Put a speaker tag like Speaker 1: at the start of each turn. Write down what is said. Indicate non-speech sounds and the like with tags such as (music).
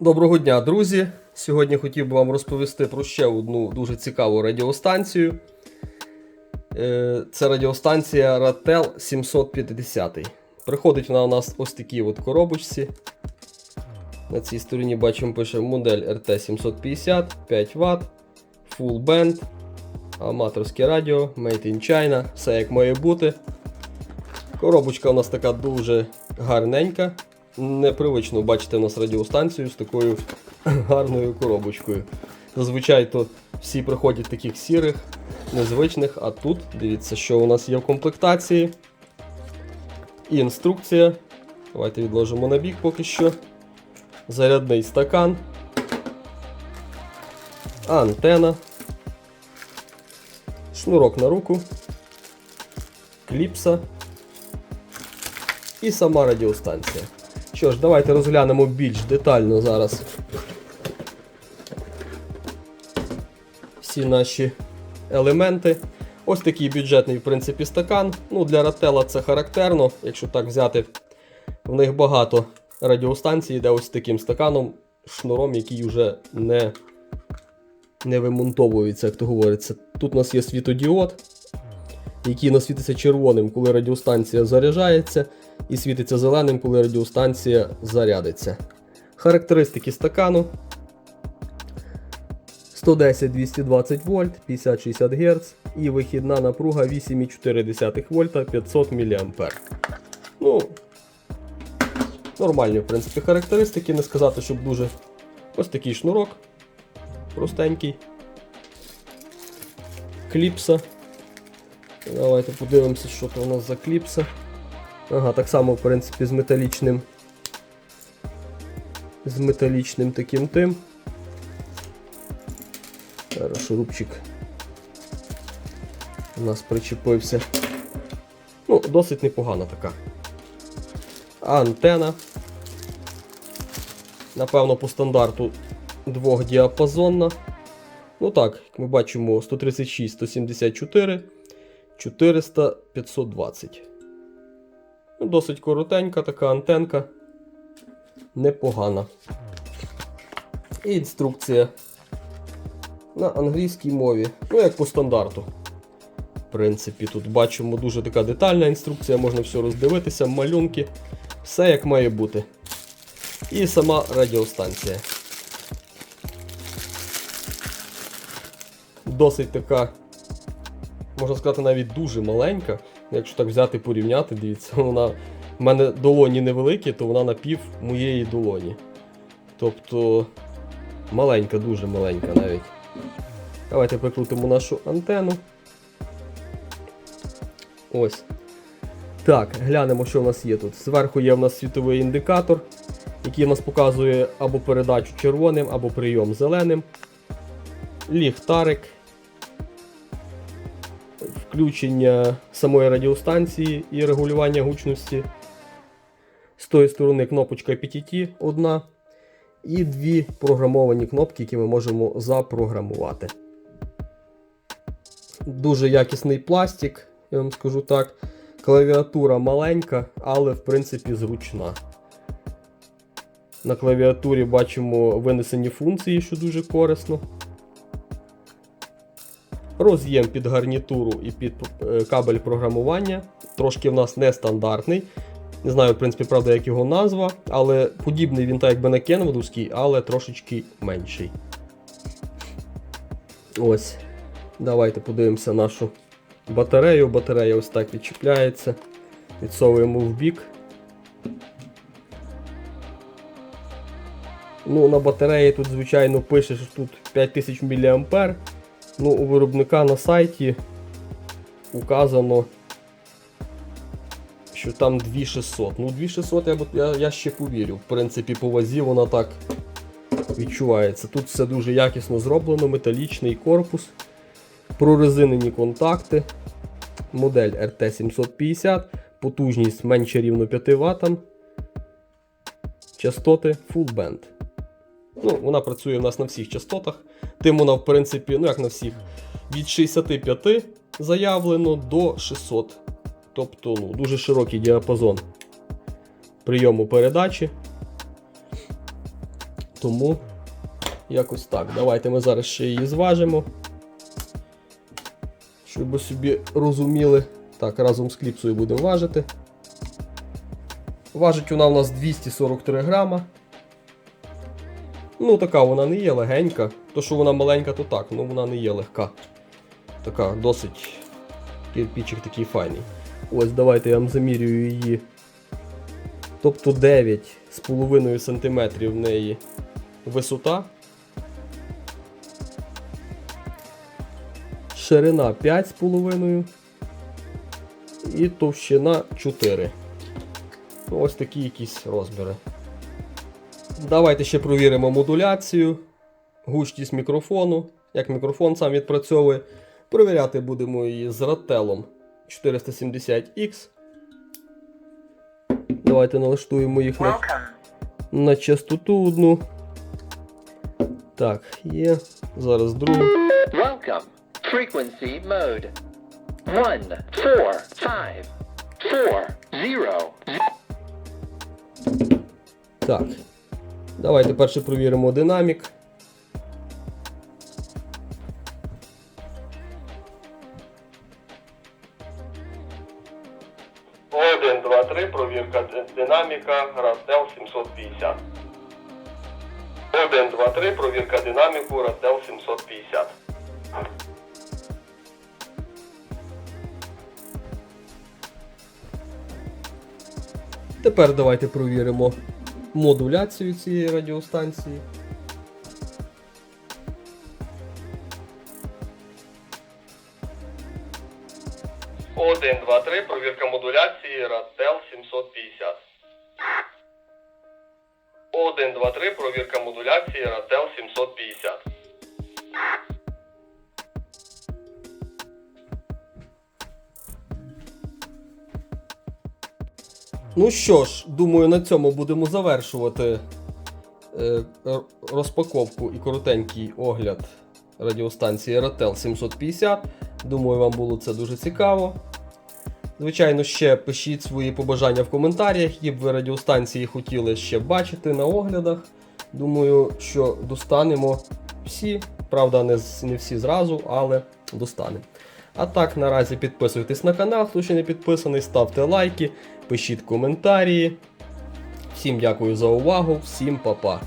Speaker 1: Доброго дня, друзі! Сьогодні хотів би вам розповісти про ще одну дуже цікаву радіостанцію. Е, Це радіостанція Ratel 750. Приходить вона у нас ось такій от коробочці. На цій стороні бачимо пише модель RT750, 5 Вт, Full Band, аматорське радіо, Made in China, все як має бути. Коробочка у нас така дуже гарненька. Непривично бачити у нас радіостанцію з такою (clears throat) гарною коробочкою. Зазвичай то всі приходять таких сірих, незвичних, а тут дивіться, що у нас є в комплектації. І інструкція. Давайте відложимо на бік поки що. Зарядний стакан. Антена. Шнурок на руку. Кліпса. І сама радіостанція. Що ж, давайте розглянемо більш детально зараз всі наші елементи. Ось такий бюджетний, в принципі, стакан. Ну, Для Рателла це характерно, якщо так взяти. В них багато радіостанцій, де ось таким стаканом, шнуром, який вже не, не вимонтовується, як то говориться. Тут у нас є світодіод, який насвітиться червоним, коли радіостанція заряджається, і світиться зеленим, коли радіостанція зарядиться. Характеристики стакану. 110-220 вольт, 50-60 Гц і вихідна напруга 8,4 вольта 500 мА. Ну, нормальні, в принципі, характеристики, не сказати, щоб дуже ось такий шнурок. Простенький. Кліпса. Давайте подивимося, що то у нас за кліпса. Ага, так само, в принципі, з металічним. З металічним таким тим. Зараз шурупчик у нас причепився. Ну, досить непогана така. Антена. Напевно, по стандарту двохдіапазонна. Ну так, як ми бачимо, 136, 174, 400, 520. Ну, Досить коротенька така антенка. Непогана. І інструкція на англійській мові. Ну, як по стандарту. В принципі, тут бачимо дуже така детальна інструкція, можна все роздивитися, малюнки, все як має бути. І сама радіостанція. Досить така, можна сказати, навіть дуже маленька. Якщо так взяти порівняти, дивіться, вона в мене долоні невеликі, то вона на пів моєї долоні. Тобто маленька, дуже маленька навіть. Давайте прикрутимо нашу антенну. Ось. Так, глянемо, що в нас є тут. Зверху є в нас світовий індикатор, який в нас показує або передачу червоним, або прийом зеленим. Ліхтарик. Включення самої радіостанції і регулювання гучності. З тої сторони кнопочка PTT одна. І дві програмовані кнопки, які ми можемо запрограмувати. Дуже якісний пластик, я вам скажу так. Клавіатура маленька, але в принципі зручна. На клавіатурі бачимо винесені функції, що дуже корисно. Роз'єм під гарнітуру і під е, кабель програмування. Трошки в нас нестандартний. Не знаю, в принципі, правда, як його назва, але подібний він так якби на кенвудовський, але трошечки менший. Ось. Давайте подивимося нашу батарею. Батарея ось так відчіпляється. Відсовуємо в бік. Ну, на батареї тут, звичайно, пише, що тут 5000 мА. Ну, у виробника на сайті указано, що там 2600. Ну, 2600 я, я, я ще повірю. В принципі, по вазі вона так відчувається. Тут все дуже якісно зроблено, металічний корпус, прорезинені контакти, модель RT750, потужність менше рівно 5 Вт, частоти Full Band. Ну, вона працює у нас на всіх частотах. Тим вона, в принципі, ну як на всіх, від 65 заявлено до 600. Тобто ну, дуже широкий діапазон прийому передачі. Тому якось так. Давайте ми зараз ще її зважимо. Щоб ви собі розуміли. Так, разом з кліпсою будемо важити. Важить вона у нас 243 грама. Ну, така вона не є легенька. То, що вона маленька, то так, ну вона не є легка. Така досить кирпичик такий файний. Ось давайте я вам замірюю її. Тобто 9,5 см в неї висота. Ширина 5,5 і товщина 4. Ну, Ось такі якісь розміри. Давайте ще провіримо модуляцію, гучність мікрофону, як мікрофон сам відпрацьовує. Провіряти будемо її з рателом 470X. Давайте налаштуємо їх на, на частоту одну. Так, є. Зараз другу.
Speaker 2: Welcome. Frequency mode. One, four, five, four, zero.
Speaker 1: Так. Давайте перше провіримо динамік. Один, два, три, провірка динаміка, Раздел 750. Один, два, три, провірка динаміку, Раздел 750. Тепер давайте провіримо модуляцію цієї радіостанції. Один, два, три, провірка модуляції Раздел 750. Один, два, три, провірка модуляції Раздел 750. Ну що ж, думаю, на цьому будемо завершувати е, розпаковку і коротенький огляд радіостанції RTL 750. Думаю, вам було це дуже цікаво. Звичайно, ще пишіть свої побажання в коментарях, які б ви радіостанції хотіли ще бачити на оглядах. Думаю, що достанемо всі. Правда, не, не всі зразу, але достанемо. А так, наразі підписуйтесь на канал, хто ще не підписаний, ставте лайки, пишіть коментарі. Всім дякую за увагу, всім па-па.